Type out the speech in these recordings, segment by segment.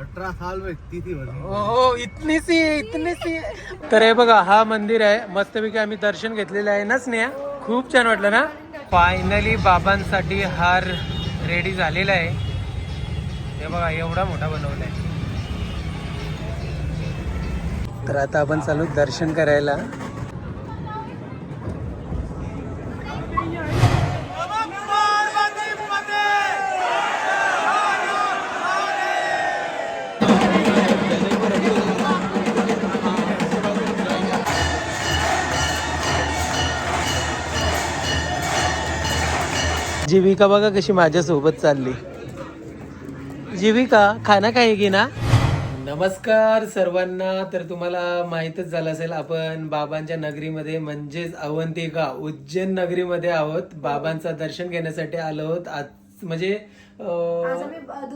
अठारह साल में इतनी थी बस हो इतनी सी इतनी सी तर हे बघा हा मंदिर आहे. मस्तपैकी आम्ही दर्शन घेतलेलं आहे ना स्नेहा? खूप छान वाटलं ना? फायनली बाबांसाठी हार रेडी झालेला आहे. हे बघा एवढा मोठा बनवलाय तर आता आपण चालू दर्शन करायला. जीविका बघा कशी माझ्यासोबत चालली. जीविका खाना काय की ना? नमस्कार सर्वांना. तर तुम्हाला माहीतच झालं असेल आपण बाबांच्या नगरीमध्ये म्हणजेच अवंतिका उज्जैन नगरीमध्ये आहोत. बाबांचं दर्शन घेण्यासाठी आलो आहोत. आज म्हणजे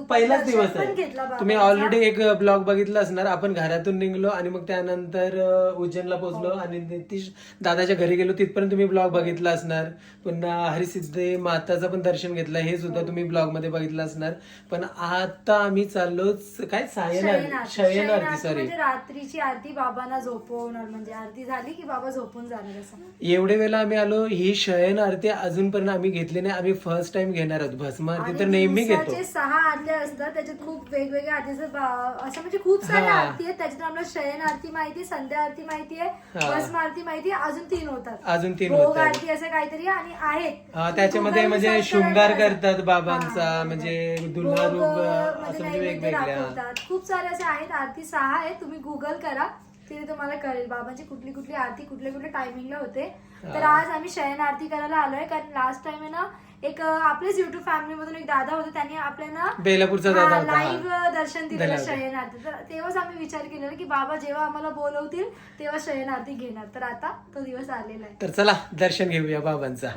पहिलाच दिवस आहे. तुम्ही ऑलरेडी एक ब्लॉग बघितला असणार. आपण घरातून निघलो आणि मग त्यानंतर उज्जैनला पोहोचलो आणि नितीश दादाच्या घरी गेलो. तिथपर्यंत तुम्ही ब्लॉग बघितला असणार. पुन्हा हरिसिद्धे माताचं पण दर्शन घेतलं. हे सुद्धा तुम्ही ब्लॉगमध्ये बघितलं असणार. पण आता आम्ही चाललो काय सायन. शयन आरती सॉरी रात्रीची आरती बाबांना झोपवणार. म्हणजे आरती झाली की बाबा झोपून जाणार एवढे वेळेला आम्ही आलो. ही शयन आरती अजूनपर्यंत आम्ही घेतली नाही. आम्ही फर्स्ट टाइम घेणार आहोत. भस्म आरती तर आणि नेहमी घेतो सहा आरत्या असतात त्याच्यात खूप वेगवेगळ्या आरती. बा- असं म्हणजे खूप साऱ्या हा. आरती आहेत त्याच्यात आपल्याला शयन आरती माहिती संध्या आरती माहिती आहे हा. भस्म आरती माहिती आहे अजून तीन होतात अजून तीन भोग होतात. आरती असं काहीतरी आणि आहेत हा त्याच्यामध्ये म्हणजे शृंगार करतात बाबांचा. म्हणजे दुल्हा भोग, रूप म्हणजे असं म्हणजे नैवेद्य वेगवेगळ्या दाखवतात खूप सारे असे आहेत आरती सहा आहेत तुम्ही गुगल करा तिथे तुम्हाला कळेल बाबांची कुठली कुठली आरती कुठल्या कुठल्या टायमिंगला होते तर हा. आज आम्ही शयन आरती करायला आलोय कारण लास्ट टाइम आहे ना एक आपलेच युट्यूब फॅमिली मधून एक दादा होते त्यांनी आपल्याला बेलापूरचा दादा होता, हा. लाईव्ह दर्शन दिलेलं दिलं होतं. शयन आरती तर तेव्हाच आम्ही विचार केलेला की बाबा जेव्हा आम्हाला बोलवतील तेव्हा शयन आरती घेणार. तर आता तो दिवस आलेला आहे. तर चला दर्शन घेऊया बाबांचा.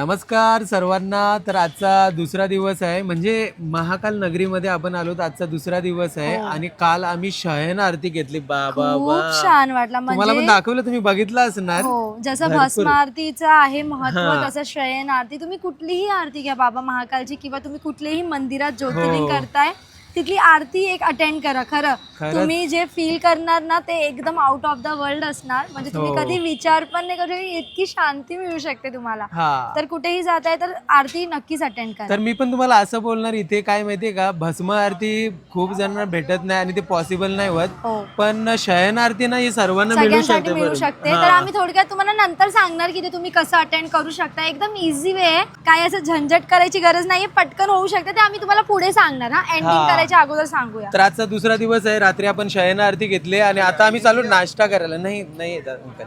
नमस्कार सर्वांना. तर आजचा दुसरा दिवस आहे. म्हणजे महाकाल नगरीमध्ये आपण आलो तर आजचा दुसरा दिवस आहे. आणि काल आम्ही शयन आरती घेतली. बाबा खूप छान वाटला. तुम्हाला पण म्हणजे दाखवलं तुम्ही बघितलं असणार. हो जसं भरपूर. भस्म आरतीचं आहे महत्त्व हा. तसं शयन आरती. तुम्ही कुठलीही आरती घ्या बाबा महाकालची किंवा तुम्ही कुठल्याही मंदिरात ज्योतिर्लिंग हो. करताय. तिथली आरती एक अटेंड करा खरं. खरंच. तुम्ही जे फील करणार ना ते एकदम आउट ऑफ द वर्ल्ड असणार. म्हणजे तुम्ही हो. कधी विचार पण नाही करू शकत, इतकी शांती मिळू शकते तुम्हाला. हा. तर कुठेही जाताय तर आरती नक्कीच अटेंड करा. तर मी पण तुम्हाला असं बोलणार इथे काय माहितीये का भस्म आरती खूप जणांना भेटत नाही आणि ते पॉसिबल नाही होत. हो. पण शयन आरती ना ही सर्वांना मिळू सगळ्यांसाठी शकते मिळू बरं. शकते. हा. तर आम्ही थोडक्यात तुम्हाला नंतर सांगणार की ते तुम्ही कसं अटेंड करू शकता. एकदम इझी वे आहे. काय असं झंझट करायची गरज नाहीये. पटकन होऊ शकते ते आम्ही तुम्हाला पुढे सांगणार. हा एंडिंग हा. करायच्या अगोदर सांगूया. तर आजचा दुसरा दिवस आहे रात्री आपण शयन आरती घेतली आणि आता आम्ही चालू नाश्ता करायला. नाही नाही येत अंकल.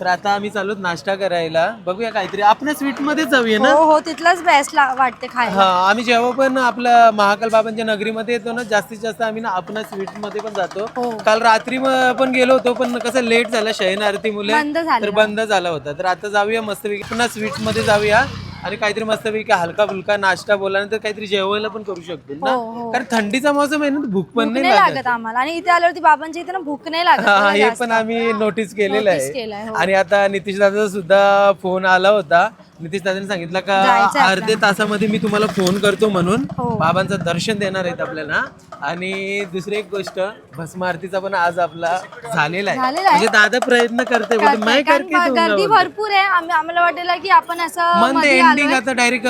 तर आता आम्ही चालू नाश्ता करायला. बघूया काहीतरी. आपण स्वीटमध्ये जाऊया ना? हो हो तिथलंच बेस्ट वाटते हा खायला आम्ही जेव्हा पण आपलं महाकाल बाबांच्या नगरीमध्ये येतो ना जास्तीत जास्त आम्ही ना आपण स्वीटमध्ये पण जातो. हो. काल रात्री म- पण गेलो होतो पण कसं लेट झालं शयन आरती मुले बंद झालं. तर बंद झाला होता. तर आता जाऊया मस्त पुन्हा स्वीटमध्ये जाऊया. आणि काहीतरी मस्तपैकी हलका फुलका नाश्ता बोलल्यानंतर काहीतरी जेवायला पण करू शकतो ना हो, हो. कारण थंडीचा मौसम आहे ना भूक पण भूक नाही नाही लागत लागत आम्हाला आणि इथे आल्यावरती बाबांच्या इथे ना भूक नाही लागत हा, हे जास्त. पण आम्ही नोटीस केलेलं Notice आहे हो. आणि आता नितीश दादाचा सुद्धा फोन आला होता नितीश दादाने सांगितलं का जायचंय अर्धे तासामध्ये मी तुम्हाला फोन करतो म्हणून. हो. बाबांचं दर्शन देणार आहेत आपल्याला. आणि दुसरी एक गोष्ट भस्म आरतीचा पण आज आपला झालेला आहे. झालेला आहे. म्हणजे दादा प्रयत्न करते बोलते, करताय. मैं कारण करके ब- दूंगा गर्दी बोलते. भरपूर आहे. आम्ही आम्हाला वाटेल की आपण असं मंथमध्ये एंडिंग. आता डायरेक्ट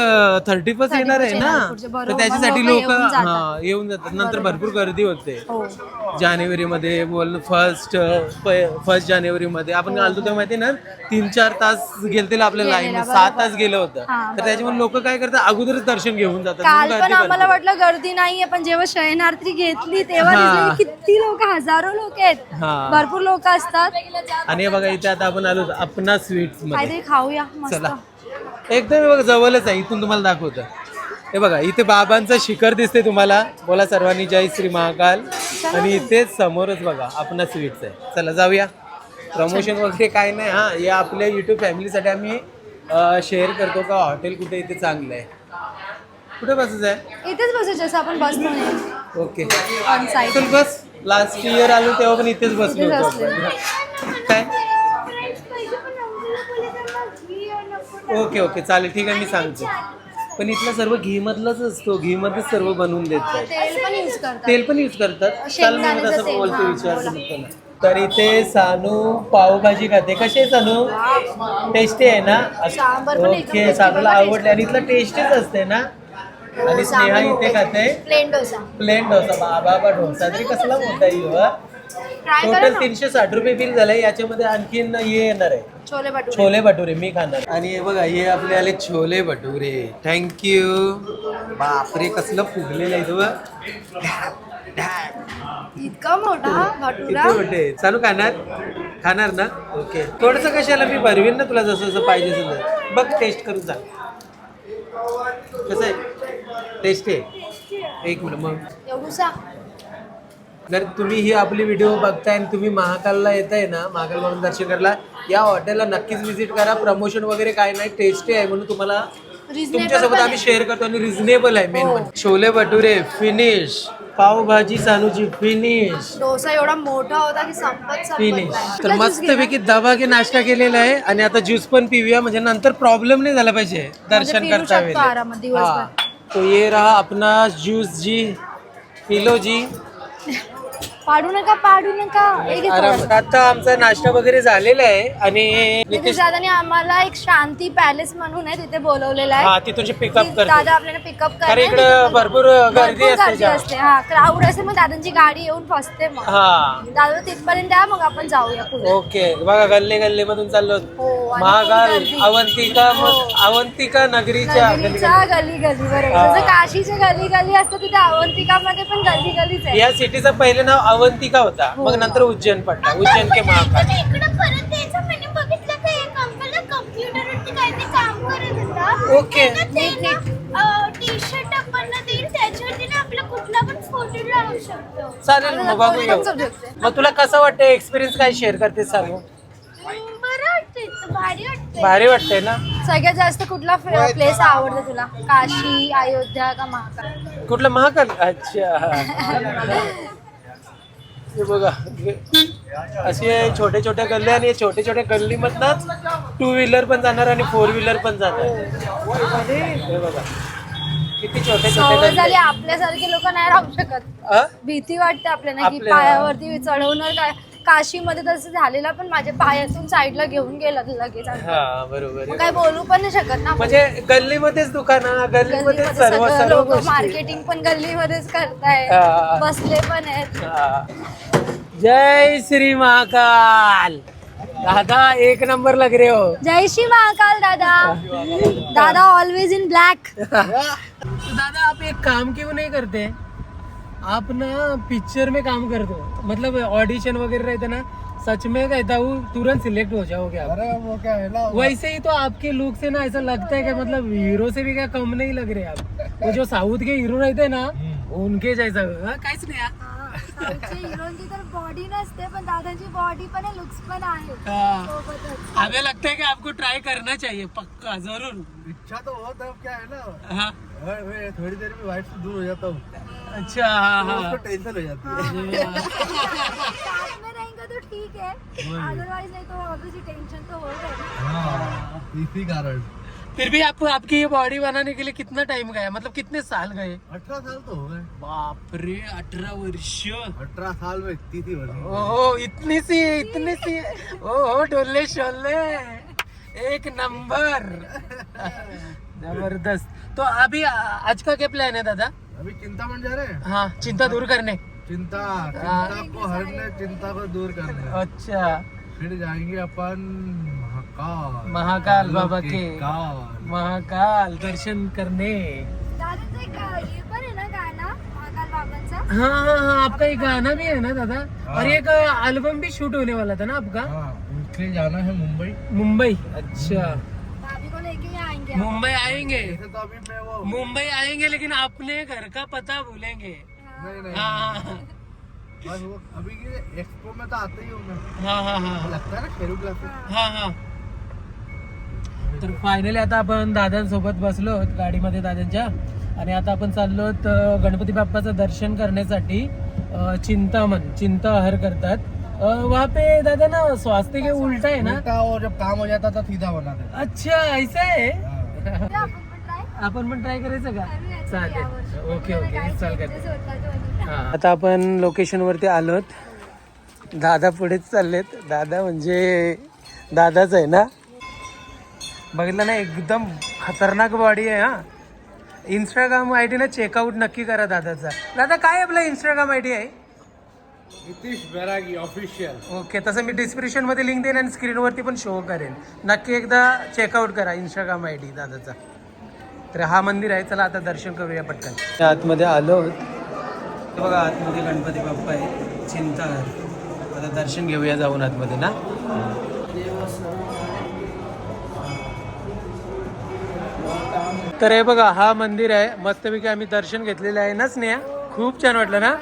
थर्टी फर्स्ट येणार आहे ना? येणार पुढचे, बरोबर. तर त्याच्यासाठी लोक लोकं येऊन जातात. येऊन जातात. नंतर भरपूर गर्दी होते. हो. जानेवारी मध्ये बोल फर्स्ट फर्स्ट जानेवारी मध्ये आपण आलतो तेव्हा माहिती ना? तीन चार तास गेलते आपल्या लाईन गेलेला, सात तास गेलं होतं. हा, तर त्याच्यामुळे लोक काय करतात अगोदरच दर्शन घेऊन जातात. काल म्हणून पण गर्दी आम्हाला भरपूर. वाटलं गर्दी नाहीये पण जेव्हा शयनार्थी घेतली तेव्हा हा. दिसलं की किती लोक हजारो लोक आहेत. हा. भरपूर लोक असतात. आणि हे बघा इथे आता आपण आलो अपना स्वीट्समध्ये. काहीतरी खाऊया मस्त. चला. एकदम हे बघा जवळच आहे इथून तुम्हाला दाखवतं. हे बघा इथे बाबांचं शिखर दिसते तुम्हाला. बोला सर्वांनी जय श्री महाकाल. आणि इथे समोरच बघा आपणा स्वीट्स आहे. चला जाऊया. प्रमोशन वगैरे काय नाही हा. हे आपल्या युट्यूब फॅमिलीसाठी आम्ही शेअर करतो का? हॉटेल कुठे इथे चांगलं आहे. कुठे बसायचं आहे? इथेच बसायचं असं आपण नाही ओके ऑन साईड चल बस. लास्ट इयर आलो तेव्हा पण इथेच बसलो इथेच होतो आपण. काय? ओके ओके चालेल. ठीक आहे मी सांगतो. पण इथलं सर्व घी मधलंच असतो. घी मध्येच सर्व बनवून देतात. तेल पण यूज करतात. तेल पण यूज करतात. चाल मी शेंगदाण्याचं तसं तेल, बोलतो हा, त्याला. तर इथे सानू पावभाजी खाते. कशी आहे सानू? टेस्टी आहे ना? सांबर पण एकदम ओके सानूला आवडले. आणि इथलं टेस्टीच असते ना? आणि स्नेहा इथे खाते. प्लेन डोसा. प्लेन डोसा. बाबा बा डोसा. तरी कसला मोठा येऊ टोटल तीनशे साठ रुपये बिल झालंय. याच्यामध्ये आणखीन हे येणार आहे. छोले भटुरे. छोले भटुरे. मी खाणार. आणि हे बघा हे आपले आले छोले भटुरे. थँक्यू बापरे कसलं फुगलेलं आहे इतका मोठा भटुरा. किती मोठे. चालू खाणार? खाणार ना? ओके. थोडस कशाला मी भरवीन ना तुला जसं जसं पाहिजे तसं बघ टेस्ट करून सांग. कसं आहे? टेस्ट आहे. एक मिनिट मग. एवढूसा जर तुम्ही ही आपली व्हिडिओ बघताय आणि तुम्ही महाकालला येताय ना महाकाल म्हणून दर्शन करायला या हॉटेलला नक्कीच व्हिजिट करा. प्रमोशन वगैरे काय नाही. टेस्टी आहे म्हणून तुम्हाला तुमच्यासोबत आम्ही शेअर करतो आणि रिझनेबल आहे मेन म्हणजे. छोले भटुरे फिनिश पावभाजी सानूची फिनिश डोसा एवढा मोठा होता की संपत फिनिश. तर तुला juice मस्त घे ना? पैकी दबागे नाश्ता केलेला आहे आणि आता ज्यूस पण पिऊया म्हणजे नंतर प्रॉब्लेम नाही झाला पाहिजे दर्शन म्हणजे फिरू करता. हा तो ये रहा अपना ज्यूस जी पिलो जी पाडू नका पाडू नका. आराम. आता आमचा नाश्ता वगैरे झालेला आहे आणि नितीश दादाने आम्हाला एक शांती पॅलेस म्हणून आहे तिथे बोलवलेलं हा आहे तिथून पिकअप ती करते दादा आपल्याला पिकअप कारण इकडे भरपूर गर्दी असते गर्दी जाम. असते. हा क्राऊड असते मग दादांची गाडी येऊन फसते मग. हा. दादा तिथपर्यंत द्या मग आपण जाऊया पुढे. ओके. बघा गल्ले गल्ले मधून चाललो. हो आणि गर्दी. अवंतिका हो. अवंतिका नगरीच्या गल्लीच्या गली गली बरोबर. हा. जसं काशीच्या गली गली असतं तिथे अवंतिकामध्ये पण गली गलीच आहे. या सिटीचं पहिलं नाव अवंतिका होता. हो. मग नंतर उज्जैन पडला. उज्जैन के महाकाल. इकडं परत यायचं म्हणे बघितलं का एक अंकल कम्प्युटरवरती काहीतरी काम करत होता. ओके. चालेल मग बघू येऊ समजू शकते. मग तुला कसं वाटतं एक्सपिरियन्स काय शेअर करते सांगू? वाटतंय भारी वाटतंय. ना? सगळ्यात जास्त कुठला प्लेस आवडतो तुला? काशी अयोध्या का महाकाल? कुठलं महाकाल? अच्छा. हे बघा असे छोटे छोटे गल्ले आणि छोटे छोटे गल्लीमधनच टू व्हीलर पण जाणार आणि फोर व्हीलर पण जाणार. हे बघा किती छोटे छोटे सवय गल्ले. झाली आपल्यासारखे लोक नाही राहू शकत. हा? भीती वाटते आपल्याला की आपल्याला- पायावरती चढवणार काय काशीमध्ये तसं झालेलं पण माझ्या पायातून साईडला घेऊन गेला लगेच हा बरोबर मग. काय बोलू पण नाही शकत ना म्हणजे गल्लीमध्येच दुकानं सर्व सर्व गोष्टी. मार्केटिंग पण गल्लीमध्येच करताय. हा. बसले पण आहेत. हा. जय श्री महाकाल. दादा एक नंबर लग रहे हो. जय श्री महाकाल दादा. दादा ऑलवेज इन ब्लॅक तो दादा आप एक काम क्यों नहीं करते? आप ना पिक्चर में काम कर दो मतलब ऑडिशन वगैरह रहता ना सच में कहता हूँ तुरंत सिलेक्ट हो जाओगे आप अरे वो क्या है ना वैसे ही तो आपके लुक से ना ऐसा लगता है कि मतलब हीरो से भी क्या कम नहीं लग रहे आप? वो जो साउथ के हीरो रहते हैं ना उनके जैसा हाँ, काहीच नाही हा. भाऊच्या हिरोची तर बॉडी नसते पण दादाची बॉडी पण आहे लुक्स पण आहे. हाँ। सोबतच हमें लगता है कि आपको ट्राई करना चाहिए पक्का जरूर। इच्छा तो हो तब क्या है ना? हाँ। मैं- मैं थोड़ी देर में वाइफ से दूर हो जाता हूँ। अच्छा हाँ तो हाँ। टेंशन हो जाती है। साथ में रहेंगे तो ठीक है। अदरवाइज़ नहीं तो ऑब्वियसली टेंशन तो हाँ। इसी कारण। फिर भी आपको आपकी ये बॉडी बनाने के लिए कितना टाइम गया? मतलब कितने साल गए? अठारह साल तो हो गए। बाप रे अठारह वर्ष। अठारह साल में इतनी थी ओहो इतनी सी इतनी सी। ओहो डोले शोले। एक नंबर। ज़बरदस्त। तो अभी आज का क्या प्लान है दादा? अभी चिंता मन जा रहे हैं हाँ चिंता दूर करने। चिंता। चिंता को हरने चिंता को दूर करने। अच्छा। फिर जाएंगे अपन महाकाल। महाकाल बाबा के काल। महाकाल दर्शन करने। दादाचं एक हे पण आहे ना गाणं महाकाल बाबांचा? हाँ हाँ हाँ आपका एक गाना भी है ना दादा? और एक एल्बम भी शूट होने वाला था ना आपका? हाँ उसके जाना है मुंबई। मुंबई। अच्छा। भाभी को लेके ही आएंगे। मुंबई आएंगे। जैसे तो अभी मैं वो मुंबई आएंगे लेकिन अपने घर का पता भूलेंगे। नहीं नहीं। हाँ। बस वो अभी के एक्सपो में तो आते ही हूँ मैं हाँ हाँ हाँ। लगता है ना शेरू क्लासेस हा। हा तर फायनली आता आपण दादांसोबत बसलो आहोत गाडीमध्ये दादांच्या. आणि आता आपण चाललो गणपती बाप्पाचं दर्शन करण्यासाठी अं, चिंतामण चिंताहर करतात. वहाँ पे दादा ना स्वास्थ्य के उल्टा है ना। उल्टा और जब काम हो जाता था सीधा बना देता। अच्छा ऐसा आहे हाँ। आपण पण ट्राय करायचं का? चालेल. ओके ओके काय चाल changes होतात वगैरे. आता आपण लोकेशन वरती आलोत. दादा पुढेच चाललेत. दादा म्हणजे दादाच आहे ना? बघितलं ना एकदम खतरनाक बॉडी आहे हा. इंस्टाग्राम आय डी ना चेकआउट नक्की करा दादाचा. दादा काय आपला इंस्टाग्राम आय डी आहे? नितीश बैरागी ऑफिशियल ओके तसं मी डिस्क्रिप्शनमध्ये लिंक देईन आणि स्क्रीनवरती पण शो करेन. नक्की एकदा चेकआउट करा इंस्टाग्राम आय डी दादाचा. तर हा मंदिर आहे चला आता दर्शन करूया पटकन. आतमध्ये आलो. बघा आतमध्ये गणपती बाप्पा आहे चिंताहर आता दर्शन घेऊया जाऊन आतमध्ये ना? तर हे बघा हा मंदिर आहे. मस्तपैकी आम्ही दर्शन घेतलेलं आहे ना स्नेहा? खूप छान वाटलं ना?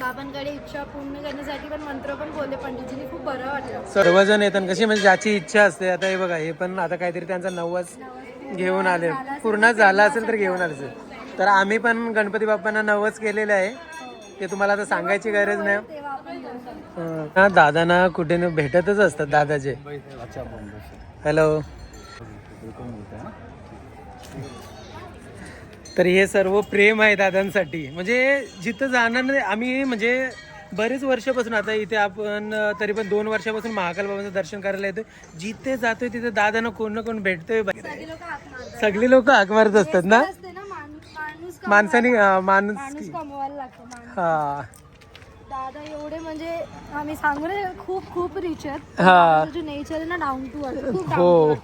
बाबांकडे इच्छा पूर्ण करण्यासाठी पण मंत्र पण बोलले पंडितजींनी. खूप बरं वाटलं. सर्वजण येतात. कशी म्हणजे ज्याची इच्छा असते आता हे बघा हे पण आता काहीतरी त्यांचा नवस घेऊन आले. पूर्ण झाला असेल तर घेऊन आले. असेल तर आम्ही पण गणपती बाप्पांना नवस केलेलं आहे. ते तुम्हाला आता सांगायची गरज नाही. हं. दादांना कुठे न भेटतच असतात दादाचे हॅलो तर हे सर्व प्रेम आहे दादांसाठी. म्हणजे जिथं जाणार नाही आम्ही म्हणजे बरेच वर्षापासून आता इथे आपण तरी पण दोन वर्षापासून महाकाल बाबांचं दर्शन करायला येतो जिथे जातोय तिथे दादांना कोण ना कोण भेटतोय सगळे लोक हाक मारत असतात ना? माणसाने माणूस हा. दादा एवढे म्हणजे आम्ही सांगू खूप खूप रिच आहेत. नेचर आहे ना डाऊन टू अर्थ हो.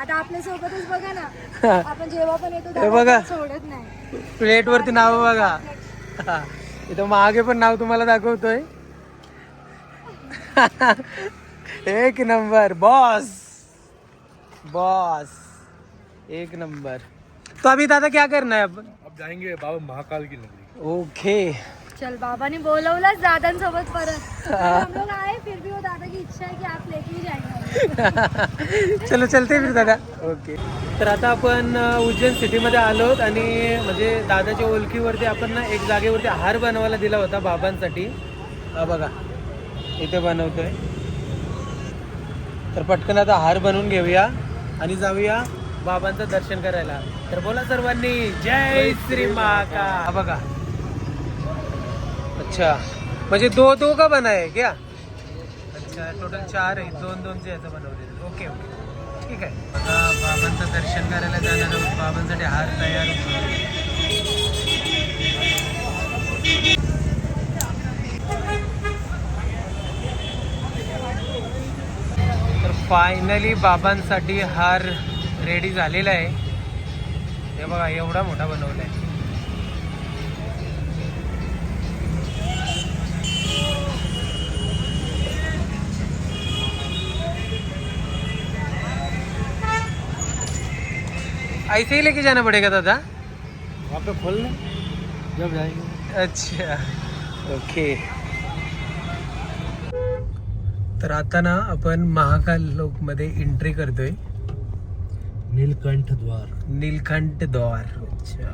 डाऊन आता आपल्या सोबतच बघा ना. आपण जेव्हा पण येतो हे बघा. सोडत नाही. प्लेट वरती नाव बघा. हा. इथं मागे पण नाव तुम्हाला दाखवतोय. एक नंबर. बॉस बॉस एक नंबर. तो अभी दादा क्या करना है अब? अब जाएँगे बाबा महाकाल की नगरी। ओके चल बाबाने बोलवलंच दादांसोबत परत. हम लोग आए फिर भी वो दादा की इच्छा है कि आप लेके ही जाएँगे. चलो चलते फिर दादा. ओके तर आता आपण उज्जैन सिटीमध्ये आलो आहोत आणि म्हणजे दादाच्या ओळखीवरती आपण ना एक जागेवरती हार बनवायला दिला होता बाबांसाठी. हा बघा इथे बनवतोय. तर पटकन आता हार बनवून घेऊया आणि जाऊया बाबांचं दर्शन करायला. तर बोला सर्वांनी जय श्री महाका बघा. अच्छा. म्हणजे दो दो का बनाय क्या? चार टोटल चार आहे दोन दोनचे याचं बनवलेलं ओके ओके. ठीक आहे. आता बाबांचं दर्शन करायला जाणार आहोत. बाबांसाठी हार तयार तर फायनली बाबांसाठी हार रेडी झालेला आहे. हे बघा एवढा मोठा बनवला आहे ऐसे ही लेके जाना पड़ेगा दादा? वहाँ पे खोल लें। जब जाएंगे। अच्छा। ओके। तर आता ना आपण महाकाल लोक मध्ये एंट्री करतोय. नीलकंठ द्वार. नीलकंठ द्वार अच्छा.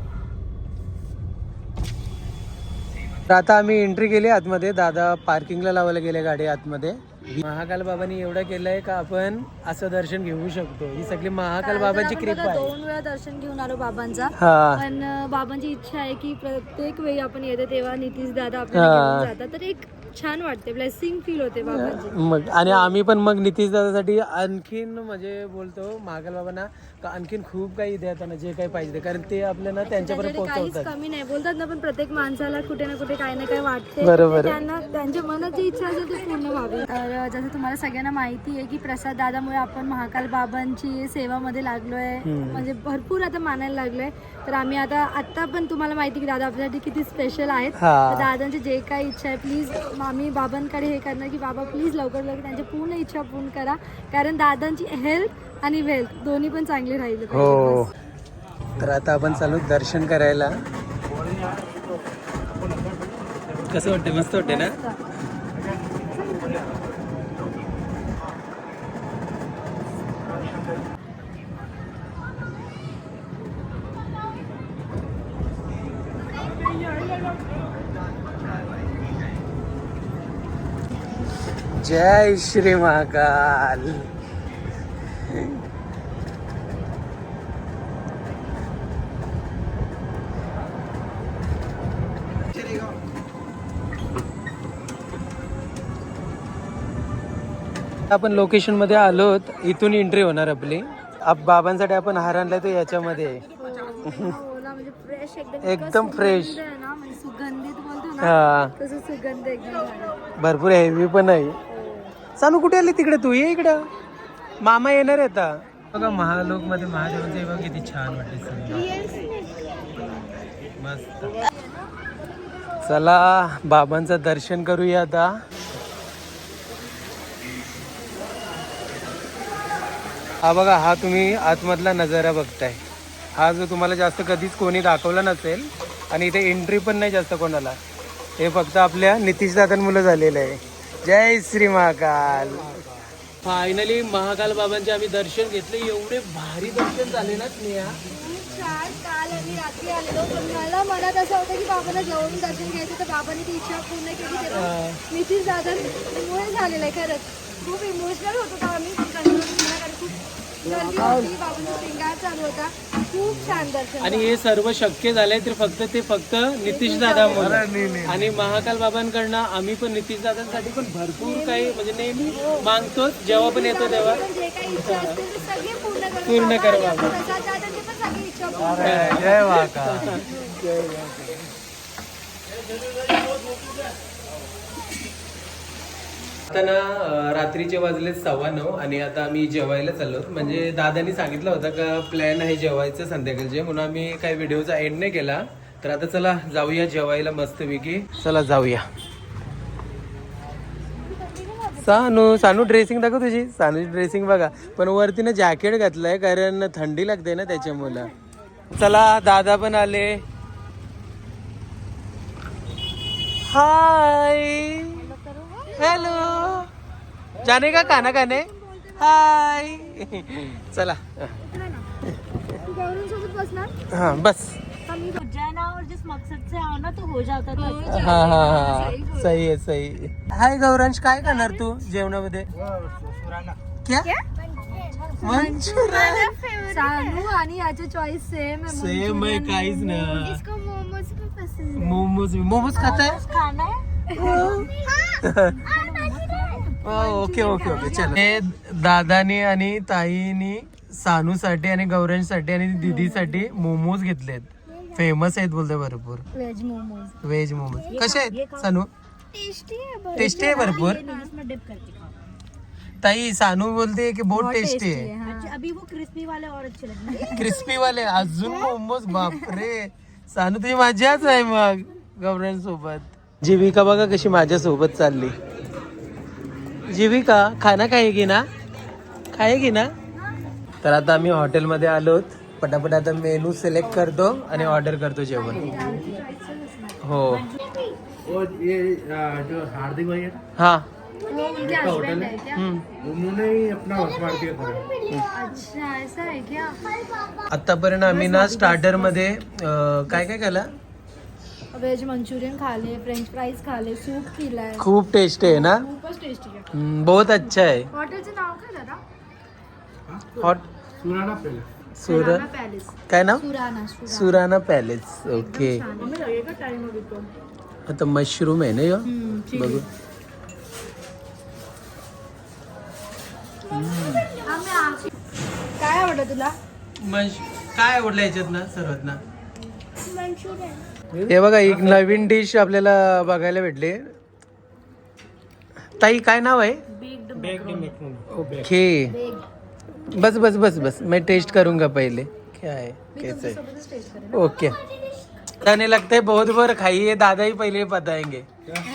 तर आता आम्ही एंट्री केली आतमध्ये. दादा पार्किंगला लावायला गेले गाडी आतमध्ये. महाकाल बाबांनी एवढं केलंय का आपण असं दर्शन घेऊ शकतो. ही सगळी महाकाल बाबांची कृपा आहे. दोन वेळा दर्शन घेऊन आलो बाबांचा. हा. पण अं, बाबांची इच्छा आहे की प्रत्येक वेळी आपण येतो तेव्हा नितीश दादा आपल्याला हा. घेऊन जातात. तर एक छान वाटते. ब्लेसिंग फील होते बाबांची. मग आणि आम्ही पण मग नितीश दादासाठी आणखीन म्हणजे बोलतो महाकाल बाबांना का आणखीन खूप काही द्या त्यांना जे काही पाहिजे. कारण ते आपल्याला त्यांच्यापर्यंत त्याच्याकडे काहीच पोहोचवतात. कमी नाही. बोलतात ना पण प्रत्येक माणसाला कुठे ना कुठे काही ना काही वाटते. बरोबर. ते त्यांना त्यांच्या मनात जी इच्छा असेल ती पूर्ण व्हावी. तर अं, जसं तुम्हाला सगळ्यांना माहिती आहे की प्रसाद दादामुळे आपण महाकाल बाबांची सेवामध्ये लागलोय. म्हणजे भरपूर आता मानायला लागलोय. तर आम्ही आता आता पण तुम्हाला माहिती की दादा आपल्यासाठी किती स्पेशल आहेत. हा. तर दादांची जे काही इच्छा आहे प्लीज आम्ही बाबांकडे हे करणार की बाबा प्लीज लवकर लवकर त्यांची पूर्ण इच्छा पूर्ण करा. कारण दादांची हेल्थ आणि वेल्थ दोन्ही पण चांगले राहिले. हो. तर आता आपण चालू दर्शन करायला. कसं वाटतं मस्त वाटते ना? जय श्री महाकाल. आपण लोकेशनमध्ये आलोत. इथून एंट्री होणार आपली. आप बाबांसाठी आपण हार आणलाय तो याच्यामध्ये. म्हणजे फ्रेश एकदम ना म्हणजे सुगंधित बोलतो ना हा. भरपूर हेवी पण आहे. सानू कुठे आली तिकडे तू? ये इकडं. मामा येणार आहे आता. बघा महालोकमध्ये महादेवांचं बघ किती छान वाटते. मस्त. चला बाबांचं दर्शन करूया आता. हा बघा हा तुम्ही आतमधला नजारा बघताय. हा जो तुम्हाला जास्त कधीच कोणी दाखवला नसेल आणि इथे एंट्री पण नाही जास्त कोणाला. हे फक्त आपल्या नितीश दादांमुळे झालेलं आहे. जय श्री महाकाल. फायनली महाकाल बाबांचे आम्ही दर्शन घेतले. एवढे भारी दर्शन झाले ना स्नेहा. खूप छान काल आम्ही रात्री आलेलो. पण मला मनात असं होतं की बाबांना जवळून दर्शन घ्यायचं तर बाबांनी ती इच्छा पूर्ण केली तेव्हा. नितीश दादांमुळे झालेलं आहे खरंच. खूप इमोशनल होतो का आम्ही. कारण खूप गर्दी होती. बाबांचा श्रृंगार चालू होता. खूप छान दर्शन आणि हे सर्व शक्य झालंय तर फक्त ते फक्त नितीश दादामुळे आणि महाकाल बाबांकडनं आम्ही पण नितीश दादांसाठी पण भरपूर काही म्हणजे नेहमी मागतोच जेव्हा पण येतो तेव्हा. पण जे काही इच्छा असतील ते सगळे पूर्ण करू पूर्ण करू बाबा. जय महाकाल असताना ना रात्रीचे वाजले सव्वा नऊ आणि आता आम्ही जेवायला चाललो. म्हणजे दादानी सांगितलं होतं का प्लॅन आहे जेवायचं संध्याकाळचे म्हणून आम्ही काही व्हिडिओचा एंड नाही केला. तर आता चला जाऊया जेवायला मस्तपैकी. चला जाऊया. सानू सानू ड्रेसिंग दाखव तुझी. सानूची ड्रेसिंग बघा. पण वरती ना जॅकेट घातलंय कारण थंडी लागते ना त्याच्यामुळं. चला दादा पण आले. हाय हेलो जाने का खाना खाने? हाय चला. हा बस. आम्ही और जिस मकसद से आओ ना तो हो जाता था हा हा हा सही आहे सही. हाय गौरांश काय खाणार तू जेवणामध्ये? क्या? मंचुरियन. सानू आणि याचे चॉईस सेम आहे सेम आहे काहीच ना इसको मोमोज मोमोज मोमोज खाताय? खाना है. ओके ओके ओके चलो. हे दादानी आणि ताईनी सानूसाठी आणि गौरांसाठी आणि दीदीसाठी मोमोज घेतलेत. फेमस आहेत बोलते भरपूर. व्हेज मोमोज. व्हेज मोमोज. कसे आहेत सानू? टेस्टी है टेस्टी आहे भरपूर. ताई सानू बोलते की बहुत टेस्टी आहे. अच्छा अभी वो क्रिस्पी वाले और अच्छे लगते क्रिस्पी वाले अजून मोमोज बापरे. सानू तुझी मजाच आहे मग गौरांसोबत सोबत जीविका बघा कशी माझ्या सोबत चालली. जीविका खाना खायगी ना? खायगी ना? तर आता आम्ही हॉटेलमध्ये आलोत. पटापट आता मेनू सिलेक्ट करतो आणि ऑर्डर करतो जेवण. हो. और ये आ, जो हार्दिक भाई है ना? हाँ. वो उनके हस्बैंड है क्या हम्म. उन्होंने ही अपना भस्म आरती करा अच्छा ऐसा है क्या? आतापर्यंत आम्ही ना स्टार्टरमध्ये काय काय केलं व्हेज मंचुरियन खाले फ्रेंच फ्राईज खाले सूप पिलाय. खूप टेस्ट आहे ना? खूपच टेस्टी आहे. हम्म, बहुत अच्छा आहे. हॉटेलचं नाव काय दादा हॉट सुराना पहले सुर सुराना पॅलेस काय नाव? सुराना सुराना सुराना पॅलेस ओके छान आहे. आता मशरूम आहे ना? हम्म. बघू. आम्ही आ- काय आवडलं तुला? मश काय आवडलं याच्यात ना सर्वात ना मंचुरियन. हे बघा एक नवीन डिश आपल्याला बघायला भेटली. ताई काय नाव आहे? ओके. बेग बस बस बस बस. मैं टेस्ट करूंगा पहले. क्या है मी कैसे है. ओके. खाने लगता है बहुत बार खाइए दादा ही पहले बताएंगे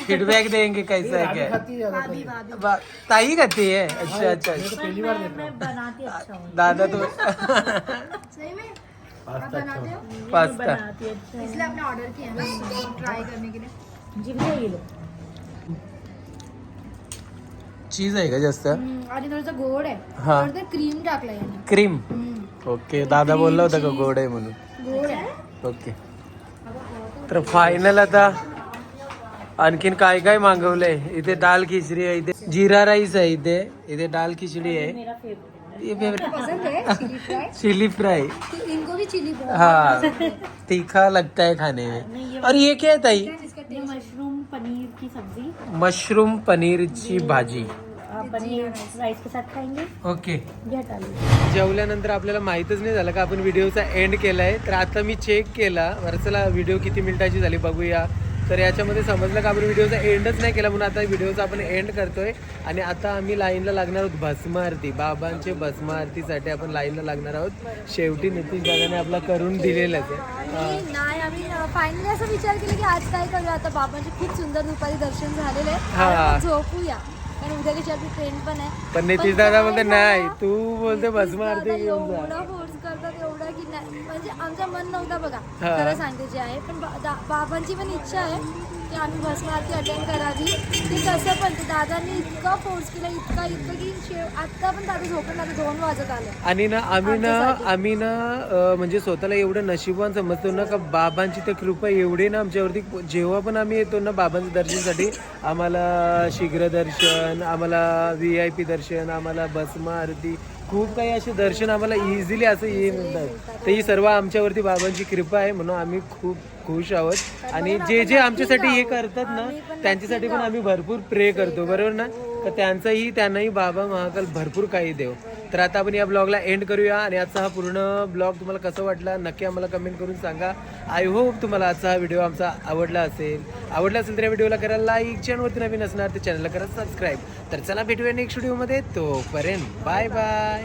फीडबैक देंगे कैसा है क्या? बा- ताई खाती है? अच्छा अच्छा दादा तो सही में आप पास्ता अच्छा. बनाते हो पास्ता. इसलिए आपने ऑर्डर किया ना ट्राई करने के लिए. चीज आहे का जास्त? आणि थोडंसं गोड आहे. हा. क्रीम टाकलं याने. क्रीम? ओके दादा बोलला होता का गोड आहे म्हणून? गोड आहे. ओके. तर फायनल आता आणखीन काय काय मागवलंय? इथे दाल खिचडी आहे इथे जिरा राईस आहे इथे. इथे दाल खिचडी आहे. ये फेवरेट पसंद है चिली फ्राई चिली फ्राई इनको भी चिली बहुत हाँ। तीखा लगता है खाने में। और ये क्या है ताई? मशरूम पनीर की सब्जी। मशरूम भाजी। पनीर राइस के साथ खाएंगे? ओके जेवल्यानंतर आपल्याला माहीतच नाही झालं का आपण व्हिडिओचा एंड केलाय. तर आता मी चेक केला. वरचला व्हिडिओ किती मिनिटाची झाली बघूया. तर याच्यामध्ये समजलं का आपण व्हिडिओचा एंडच नाही केला म्हणून आता व्हिडिओचा आपण एंड करतोय. आणि आता आम्ही लाईनला लागणार आहोत भस्म आरती बाबांचे भस्म आरतीसाठी आपण लाईनला लागणार आहोत. शेवटी नितीश दादाने आपला करून दिलेलाच आहे. नाही आम्ही फायनली असं विचार केला की आज काय करूया? आता बाबांचे खूप सुंदर दुपारी दर्शन झालेले आहे. हा. झोपूया. कारण उद्या कशी आपली ट्रेन पण आहे. पण नितीश दादा झालं? नाही तू बोलते भस्म आरती घेऊन जा. एवढं फोर्स करतात एवढं की नाही म्हणजे आमचं मन नव्हतं बघा. हा. खरं सांगते जे आहे. पण बा- दा- बाबांची पण इच्छा आहे की आम्ही भस्म आरती अटेंड करावी. ते कसं पण ते दादांनी इतका फोर्स केला इतका इतकं की शेव पण दादा झोपून आता दोन वाजत आले. आणि ना आम्ही ना आमच्यासाठी. आम्ही ना अं, म्हणजे स्वतःला एवढं नशिबान समजतो ना का बाबांची तर कृपा एवढी ना आमच्यावरती. जेव्हा पण आम्ही येतो ना बाबांच्या दर्शनासाठी आम्हाला शीघ्र दर्शन आम्हाला व्ही आय पी दर्शन आम्हाला भस्म आरती खूप काही असे दर्शन आम्हाला इझिली असं ये नाही तर ही सर्व आमच्यावरती बाबांची कृपा आहे म्हणून आम्ही खूप खुश आहोत. आणि जे जे आमच्यासाठी हे करतात ना त्यांच्यासाठी पण आम्ही भरपूर प्रे करतो बरोबर ना? तर त्यांचंही त्यांनाही बाबा महाकाल भरपूर काही देव. तर आता आपण या ब्लॉगला एंड करूया आणि आजचा हा पूर्ण ब्लॉग तुम्हाला कसा वाटला नक्की आम्हाला कमेंट करून सांगा. आय होप तुम्हाला आजचा हा व्हिडिओ आमचा आवडला असेल. आवडला असेल तर या व्हिडिओला करा लाईक चॅनलवरती नवीन असणार तर चॅनलला करा सबस्क्राईब तर चला भेटूया नेक्स्ट व्हिडिओमध्ये तोपर्यंत बाय बाय